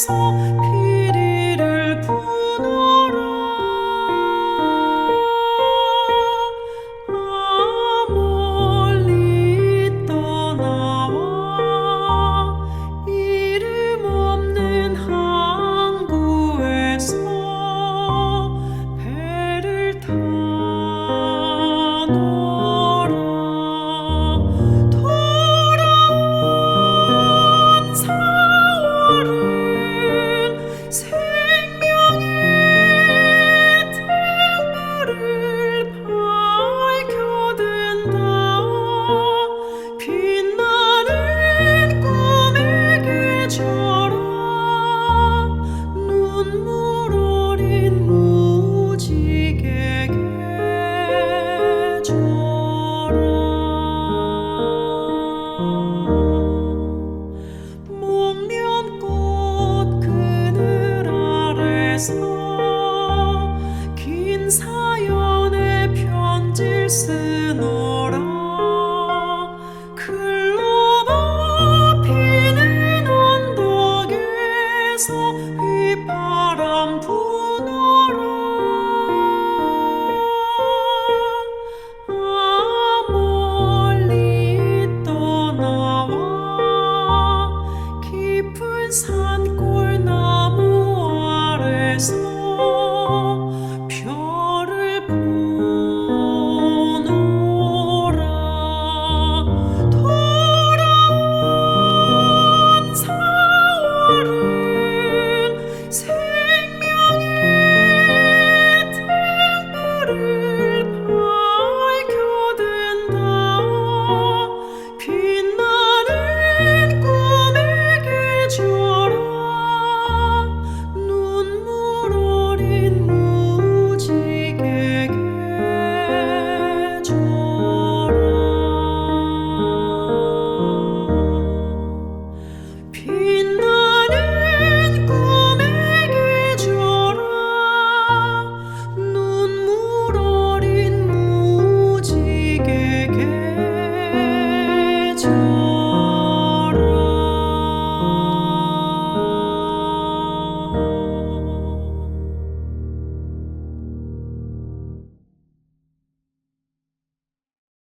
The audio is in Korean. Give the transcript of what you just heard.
서 그를 긴 사연의 편지 쓰노라. 글로바 피는 언덕에서 휘바람 부노라. 멀리 떠나와 깊은 산